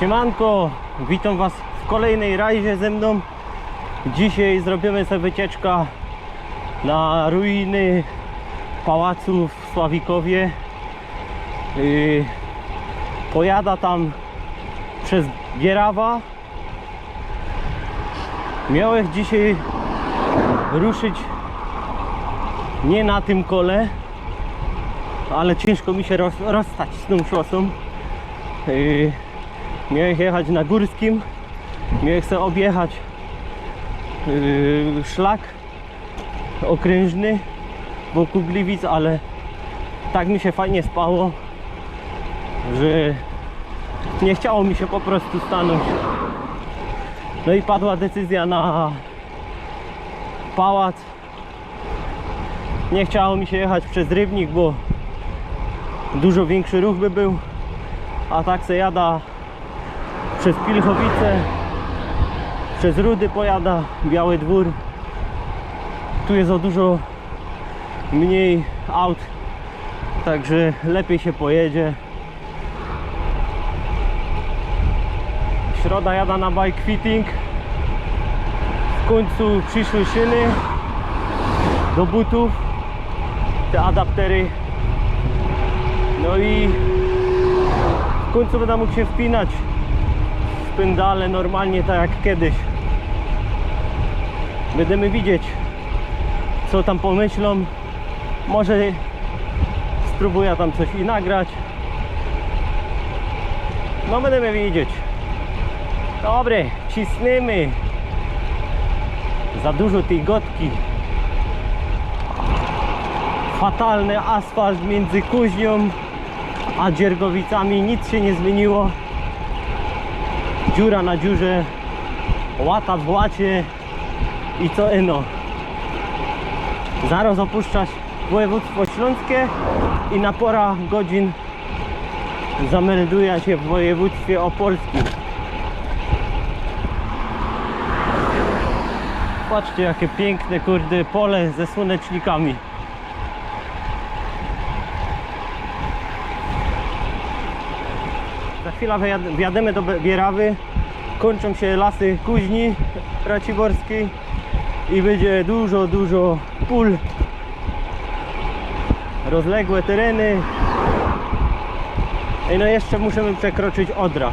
Siemanko, witam Was w kolejnej rajdzie ze mną. Dzisiaj zrobimy sobie wycieczka na ruiny pałacu w Sławikowie. Yy, pojada tam przez Gierawa. Miałem dzisiaj ruszyć nie na tym kole, ale ciężko mi się roz, rozstać z tą szosą. Miałem jechać na górskim, miałem sobie objechać yy, szlak okrężny wokół Gliwic, ale tak mi się fajnie spało, że nie chciało mi się po prostu stanąć. No i padła decyzja na pałac. Nie chciało mi się jechać przez Rybnik, bo dużo większy ruch by był. A tak se jada przez Pilchowice, przez Rudy pojada, Biały Dwór. Tu jest o dużo mniej aut, także lepiej się pojedzie. Środa jada na bike fitting. W końcu przyszły szyny do butów, te adaptery. No i w końcu będę mógł się wpinać w pendale normalnie tak jak kiedyś. Będziemy widzieć co tam pomyślą. Może spróbuję tam coś i nagrać. No będziemy widzieć. Dobre, cisnymy. Za dużo tej gotki. Fatalny asfalt między Kuźnią a Dziergowicami. Nic się nie zmieniło. Dziura na dziurze. Łata w łacie. I co eno. Zaraz opuszczać województwo śląskie i na pora godzin zamelduje się w województwie opolskim. Patrzcie jakie piękne kurde pole ze słonecznikami. Za chwilę wyjad- wjadziemy do Bierawy. Kończą się lasy Kuźni Raciborskiej i będzie dużo, dużo pól. Rozległe tereny. I no jeszcze musimy przekroczyć Odra.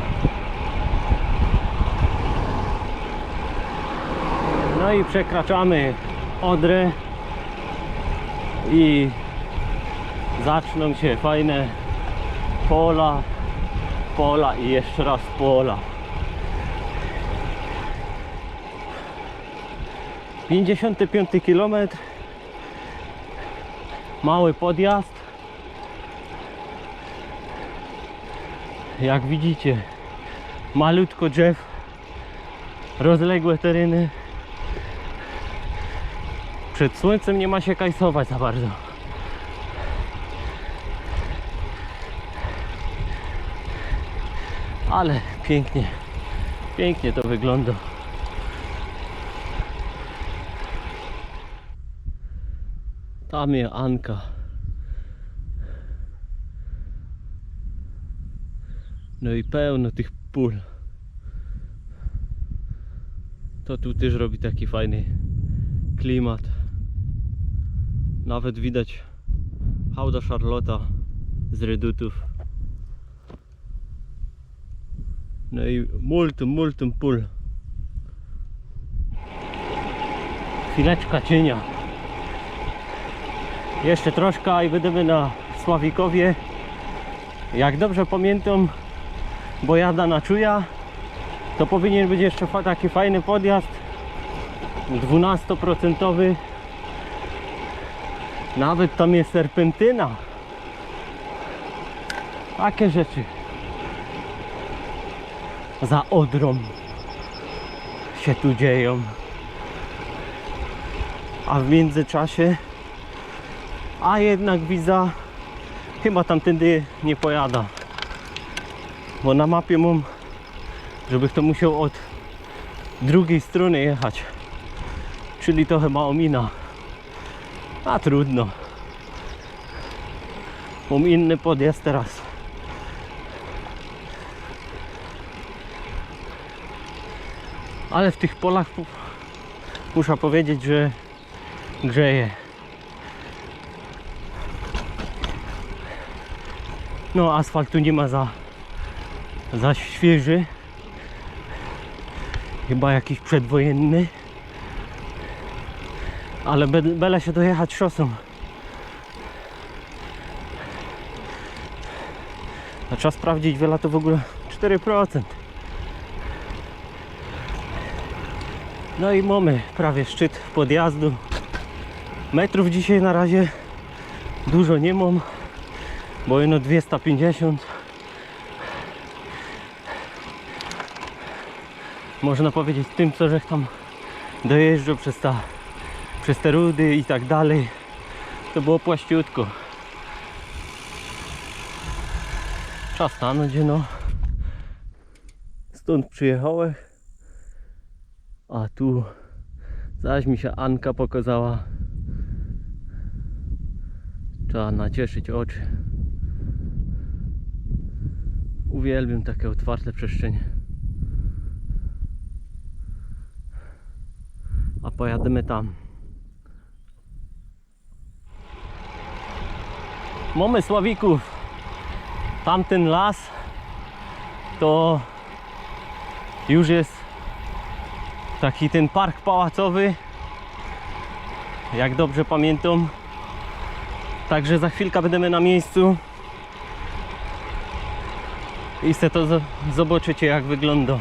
No i przekraczamy Odrę i zaczną się fajne pola, pola i jeszcze raz pola. 55 km mały podjazd. Jak widzicie malutko drzew rozległe tereny. Przed słońcem nie ma się kajsować za bardzo. Ale pięknie pięknie to wygląda Tam jest Anka. No i pełno tych pól. To tu też robi taki fajny klimat. Nawet widać hałda Charlotta z redutów. No i multum, multum pól. Chwileczka cienia. Jeszcze troszkę i będziemy na Sławikowie. Jak dobrze pamiętam, bo jada na czuja, to powinien być jeszcze taki fajny podjazd 12%. Nawet tam jest serpentyna. Takie rzeczy. Za Odrą się tu dzieją. A w międzyczasie a jednak wiza chyba tamtędy nie pojada bo na mapie mam żeby to musiał od drugiej strony jechać. Czyli to chyba omina. A trudno. Mam inny podjazd teraz. Ale w tych polach muszę powiedzieć, że grzeje. No asfaltu nie ma za, za świeży. Chyba jakiś przedwojenny. Ale be- się dojechać szosą. A trzeba sprawdzić, wiele to w ogóle 4%. No i mamy prawie szczyt podjazdu. Metrów dzisiaj na razie dużo nie mam, bo jedno 250. Można powiedzieć tym, co żech tam dojeżdżał przez, ta, przez te rudy i tak dalej. To było płaściutko. Trzeba stanąć, no. Stąd przyjechałem. A tu zaś mi się Anka pokazała. Trzeba nacieszyć oczy. Uwielbiam takie otwarte przestrzenie. A pojadymy tam. Mamy Sławików. Tamten las to już jest taki ten park pałacowy. Jak dobrze pamiętam. Także za chwilkę będziemy na miejscu. I to zo- zobaczycie jak wygląda.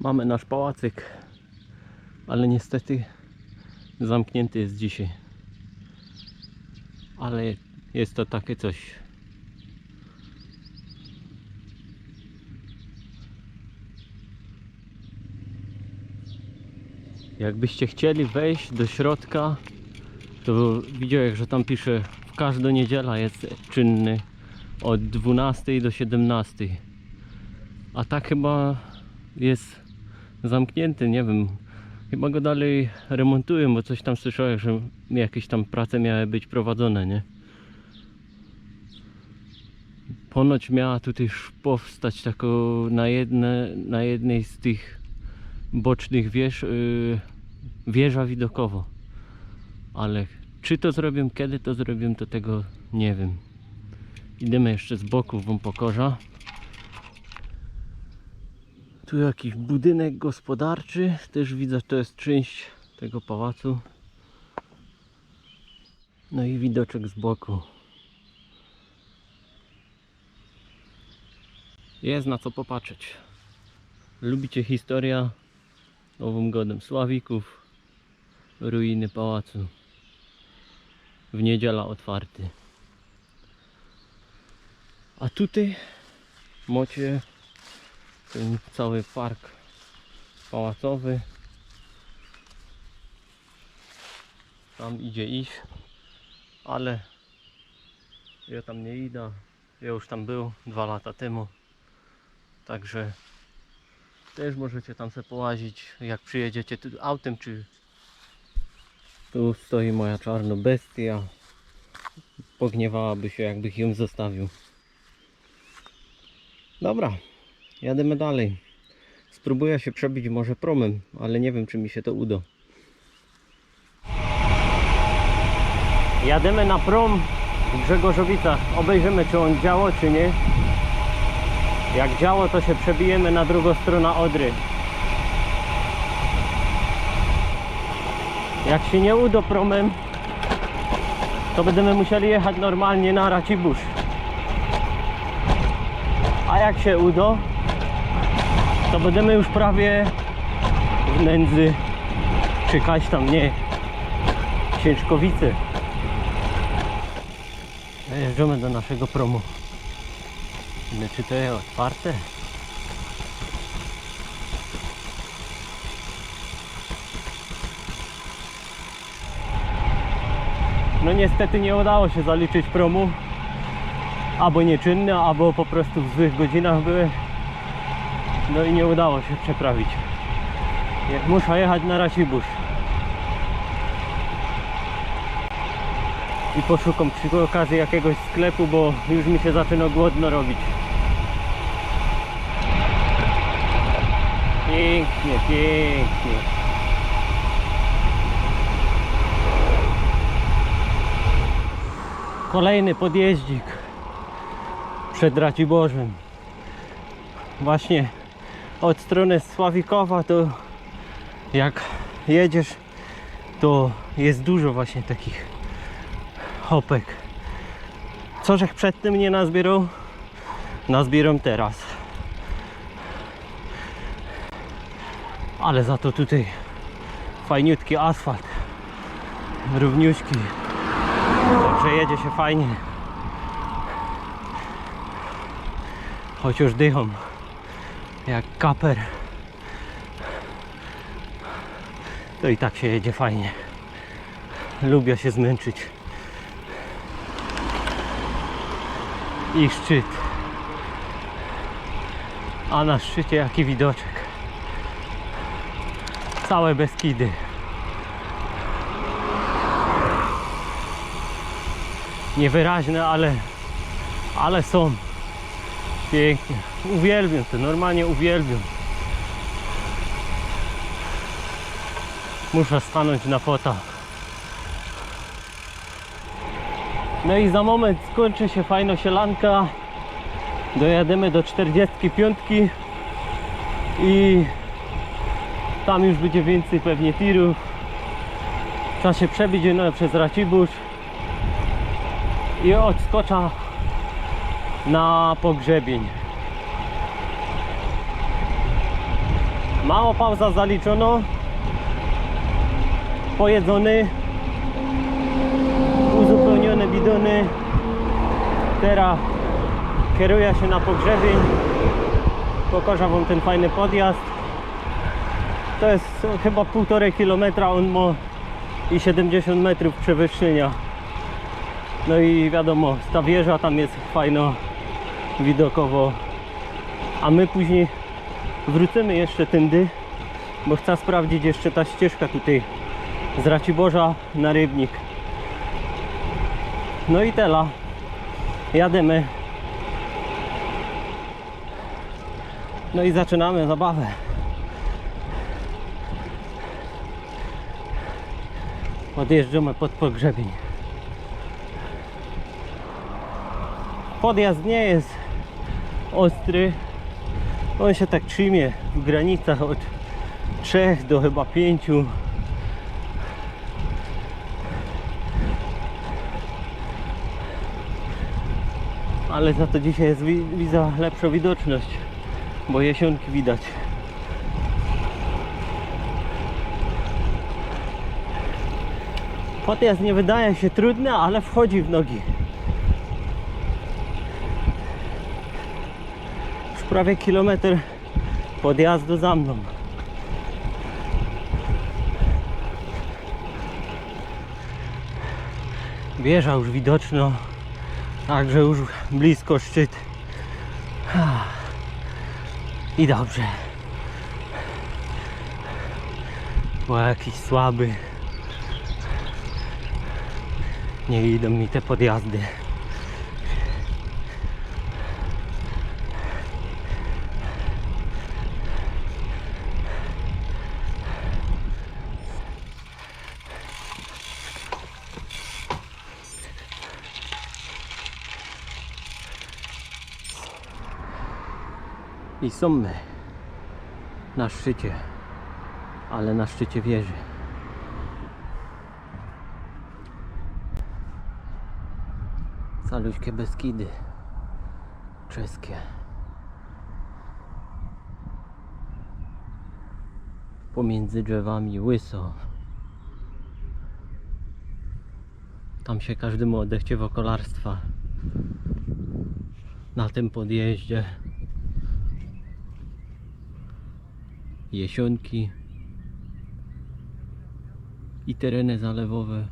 Mamy nasz pałacyk, ale niestety zamknięty jest dzisiaj. Ale jest to takie coś. Jakbyście chcieli wejść do środka, to widziałem, że tam pisze w każdą niedziela jest czynny od 12 do 17. A tak chyba jest zamknięty, nie wiem. Chyba go dalej remontują, bo coś tam słyszałem, że jakieś tam prace miały być prowadzone, nie? Ponoć miała tutaj powstać taką na, jedne, na jednej z tych bocznych wież yy, wieża widokowa. Ale czy to zrobią, kiedy to zrobią, to tego nie wiem. Idziemy jeszcze z boku wam pokorza. Tu jakiś budynek gospodarczy. Też widzę, to jest część tego pałacu. No i widoczek z boku. Jest na co popatrzeć. Lubicie historia? Nowym godem Sławików. Ruiny pałacu. W niedziela otwarty. A tutaj macie ten cały park pałacowy. Tam idzie iść, ale ja tam nie idę. Ja już tam był dwa lata temu. Także też możecie tam sobie połazić, jak przyjedziecie autem, czy tu stoi moja czarna bestia. Pogniewałaby się, jakbych ją zostawił. Dobra, Jademy dalej. Spróbuję się przebić może promem, ale nie wiem czy mi się to uda. Jademy na prom w Grzegorzowicach. Obejrzymy czy on działo czy nie. Jak działo to się przebijemy na drugą stronę Odry. Jak się nie uda promem, to będziemy musieli jechać normalnie na Racibórz. A jak się uda, to będziemy już prawie w nędzy czekać tam nie Księczkowicy Jeżdżamy do naszego promu. No, czy to jest otwarte? No niestety nie udało się zaliczyć promu. Albo nieczynny, albo po prostu w złych godzinach były. No i nie udało się przeprawić. Muszę jechać na Racibórz. I poszukam przy okazji jakiegoś sklepu, bo już mi się zaczyna głodno robić. Pięknie, pięknie. Kolejny podjeździk przed Raciborzem. Właśnie od strony Sławikowa to jak jedziesz to jest dużo właśnie takich hopek. Co żech przed tym nie nazbierał? Nazbieram teraz. Ale za to tutaj fajniutki asfalt. Równiuśki. Także jedzie się fajnie. Chociaż dycham jak kaper. To i tak się jedzie fajnie. Lubię się zmęczyć. I szczyt. A na szczycie jaki widoczek. Całe Beskidy. Niewyraźne, ale, ale są. Pięknie. Uwielbiam to, normalnie uwielbiam. Muszę stanąć na fota. No i za moment skończy się fajno sielanka. Dojadziemy do 45 i tam już będzie więcej pewnie tirów. Trzeba się przebić no, przez Racibórz i odskocza na pogrzebień. Mało pauza zaliczono. Pojedzony. Uzupełnione bidony. Teraz kieruję się na pogrzebień. Pokażę wam ten fajny podjazd. To jest chyba półtorej kilometra on ma i 70 metrów przewyższenia. No i wiadomo, ta wieża tam jest fajno widokowo. A my później wrócimy jeszcze tędy, bo chcę sprawdzić jeszcze ta ścieżka tutaj z Raciborza na Rybnik. No i tela. Jademy. No i zaczynamy zabawę. Odjeżdżamy pod pogrzebień. Podjazd nie jest ostry. On się tak trzymie w granicach od 3 do chyba 5. Ale za to dzisiaj jest lepsza widoczność, bo jesionki widać. Podjazd nie wydaje się trudny, ale wchodzi w nogi. Prawie kilometr podjazdu za mną. Wieża już widoczna, także już blisko szczyt. I dobrze. Bo jakiś słaby. Nie idą mi te podjazdy. I są my na szczycie, ale na szczycie wieży. Saluśkie Beskidy czeskie. Pomiędzy drzewami łyso. Tam się każdemu odechciewa kolarstwa. Na tym podjeździe. Jesionki i tereny zalewowe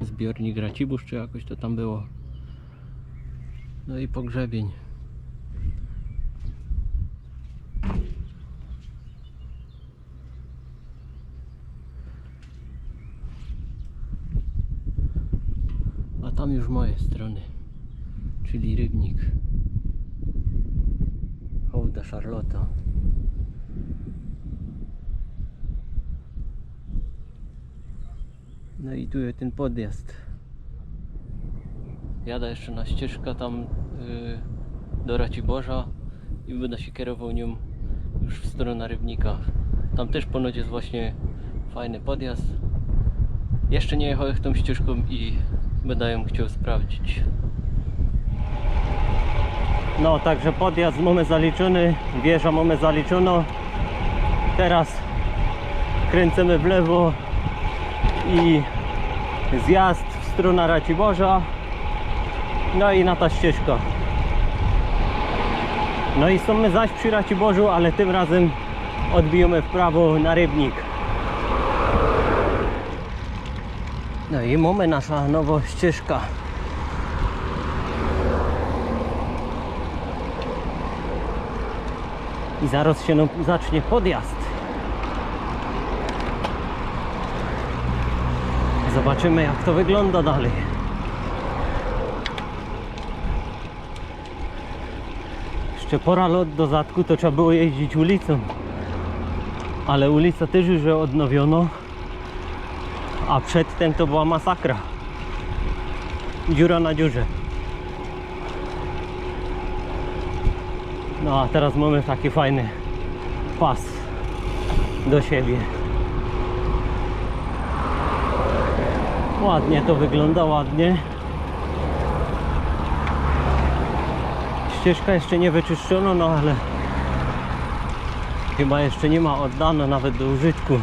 Zbiornik Racibórz, czy jakoś to tam było. No i pogrzebień. A tam już moje strony, czyli Rybnik. Hołda Charlotta. No i tu jest ten podjazd. Jadę jeszcze na ścieżkę tam yy, do Raciborza i będę się kierował nią już w stronę Rybnika. Tam też ponoć jest właśnie fajny podjazd. Jeszcze nie jechałem tą ścieżką i będę ją chciał sprawdzić. No, także podjazd mamy zaliczony, wieża mamy zaliczoną. Teraz kręcimy w lewo i zjazd w stronę Raciborza. No i na ta ścieżka. No i są my zaś przy Raciborzu, ale tym razem odbijemy w prawo na Rybnik. No i mamy nasza nowa ścieżka. I zaraz się nam zacznie podjazd. Zobaczymy jak to wygląda dalej. Jeszcze pora lot do Zatku to trzeba było jeździć ulicą. Ale ulica też już odnowiono. A przedtem to była masakra. Dziura na dziurze. No a teraz mamy taki fajny pas do siebie. Ładnie to wygląda, ładnie. Ścieżka jeszcze nie wyczyszczono, no ale chyba jeszcze nie ma oddano nawet do użytku.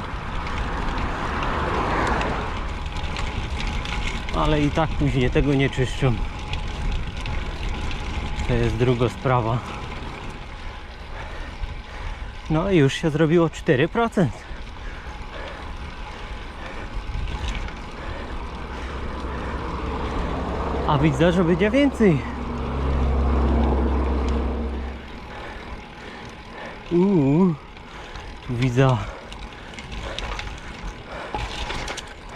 Ale i tak później tego nie czyszczą. To jest druga sprawa. No i już się zrobiło 4%. A widzę, że będzie więcej. Uuu, widzę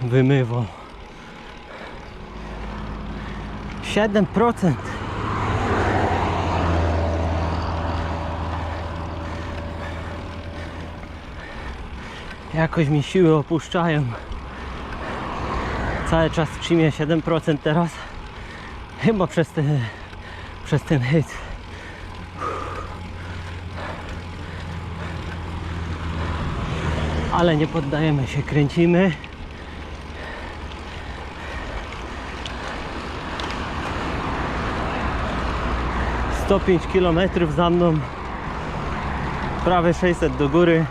wymywał. 7%. Jakoś mi siły opuszczają. Cały czas trzymie 7% teraz. Chyba przez ten, przez ten hit. Ale nie poddajemy się, kręcimy. Pięć kilometrów za mną. Prawie 600 do góry.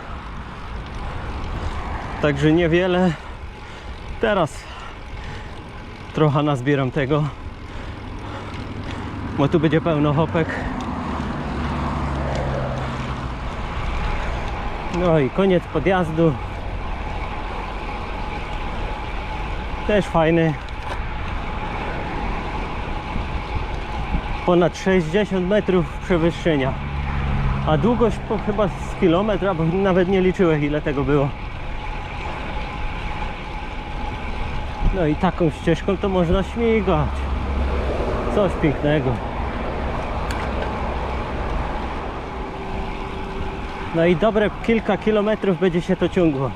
Także niewiele. Teraz trochę nazbieram tego bo tu będzie pełno hopek. No i koniec podjazdu. Też fajny. Ponad 60 metrów przewyższenia. A długość chyba z kilometra, bo nawet nie liczyłem ile tego było. No i taką ścieżką to można śmigać. Coś pięknego. No i dobre kilka kilometrów będzie się to ciągło.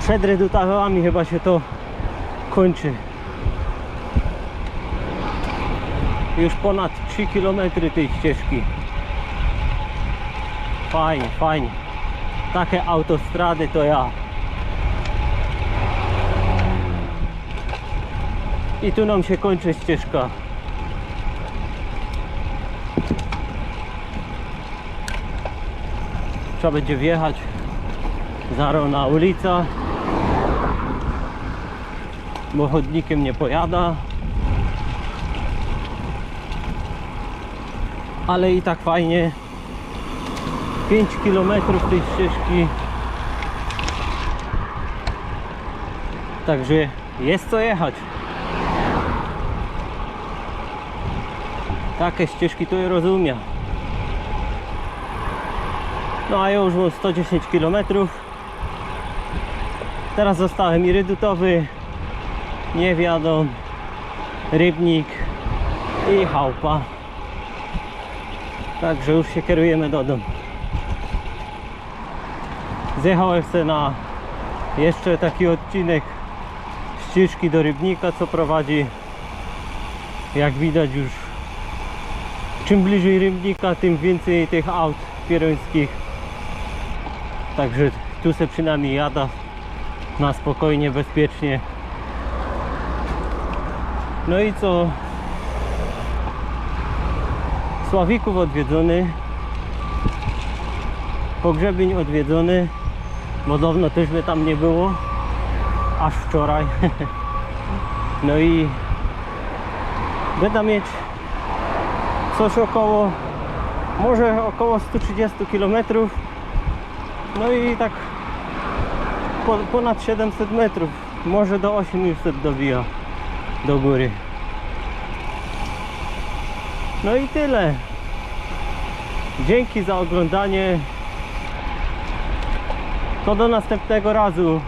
Przed redutawami chyba się to kończy. Już ponad 3 km tej ścieżki. Fajnie, fajnie. Takie autostrady to ja. I tu nam się kończy ścieżka. Trzeba będzie wjechać zaro na ulicę. Bo chodnikiem nie pojada. Ale i tak fajnie. 5 km tej ścieżki Także jest co jechać. Takie ścieżki to ja rozumiem. No a ja już mam 110 km. Teraz zostałem irydutowy, niewiadom, rybnik i chałupa. Także już się kierujemy do domu. Zjechałem sobie na jeszcze taki odcinek ścieżki do rybnika, co prowadzi jak widać już czym bliżej rybnika, tym więcej tych aut pierońskich. Także tu se przynajmniej jada na spokojnie, bezpiecznie. No i co? Sławików odwiedzony. Pogrzebień odwiedzony. Bo dawno też by tam nie było. Aż wczoraj. No i będę mieć coś około może około 130 km no i tak po, ponad 700 metrów. Może do 800 dobija do góry. No i tyle. Dzięki za oglądanie. To do następnego razu.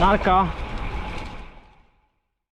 Narka